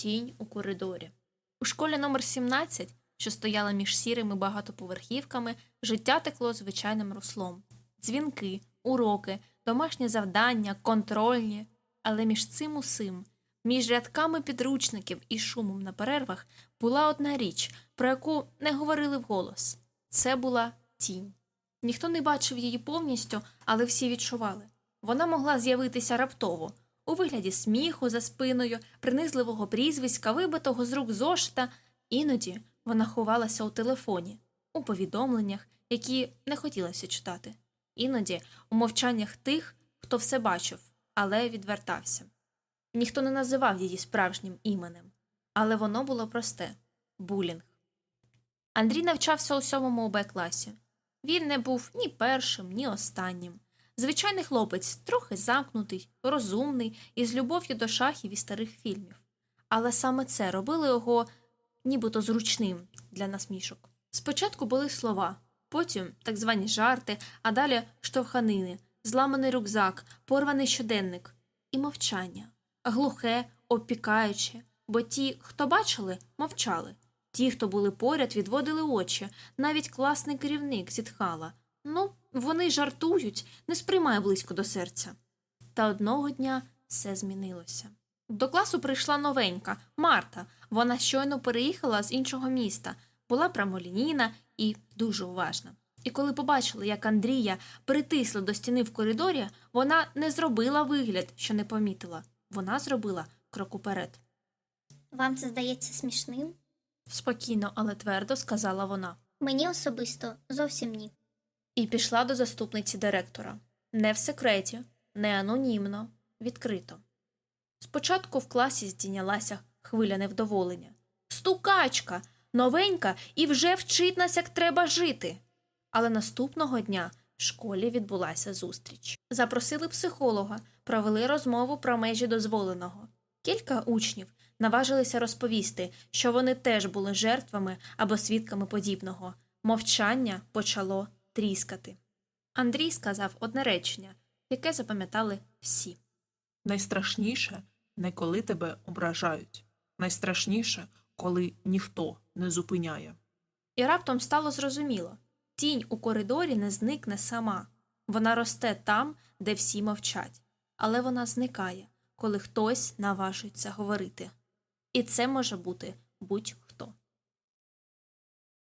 Тінь у коридорі. У школі номер 17, що стояла між сірими багатоповерхівками, життя текло звичайним руслом. Дзвінки, уроки, домашні завдання, контрольні. Але між цим усім, між рядками підручників і шумом на перервах, була одна річ, про яку не говорили вголос. Це була тінь. Ніхто не бачив її повністю, але всі відчували. Вона могла з'явитися раптово, у вигляді сміху за спиною, принизливого прізвиська, вибитого з рук зошита. Іноді вона ховалася у телефоні, у повідомленнях, які не хотілося читати. Іноді у мовчаннях тих, хто все бачив, але відвертався. Ніхто не називав її справжнім іменем, але воно було просте булінг. Андрій навчався у сьомому Б класі. Він не був ні першим, ні останнім. Звичайний хлопець, трохи замкнутий, розумний і з любов'ю до шахів і старих фільмів. Але саме це робило його нібито зручним для насмішок. Спочатку були слова, потім так звані жарти, а далі штовханини, зламаний рюкзак, порваний щоденник і мовчання, глухе, опікаюче, бо ті, хто бачили, мовчали. Ті, хто були поряд, відводили очі, навіть класний керівник зітхала. Ну, вони жартують, не сприймає близько до серця. Та одного дня все змінилося. До класу прийшла новенька Марта. Вона щойно переїхала з іншого міста, була прямолінійна і дуже уважна. І коли побачила, як Андрія притисла до стіни в коридорі, вона не зробила вигляд, що не помітила. Вона зробила крок уперед. Вам це здається смішним? Спокійно, але твердо сказала вона. Мені особисто зовсім ні. І пішла до заступниці директора. Не в секреті, не анонімно, відкрито. Спочатку в класі здійнялася хвиля невдоволення. Стукачка, новенька і вже вчить нас, як треба жити. Але наступного дня в школі відбулася зустріч. Запросили психолога, провели розмову про межі дозволеного. Кілька учнів наважилися розповісти, що вони теж були жертвами або свідками подібного. Мовчання почало тріскати. Андрій сказав одне речення, яке запам'ятали всі. Найстрашніше не коли тебе ображають. Найстрашніше, коли ніхто не зупиняє. І раптом стало зрозуміло тінь у коридорі не зникне сама. Вона росте там, де всі мовчать, але вона зникає, коли хтось наважується говорити. І це може бути будь-хто.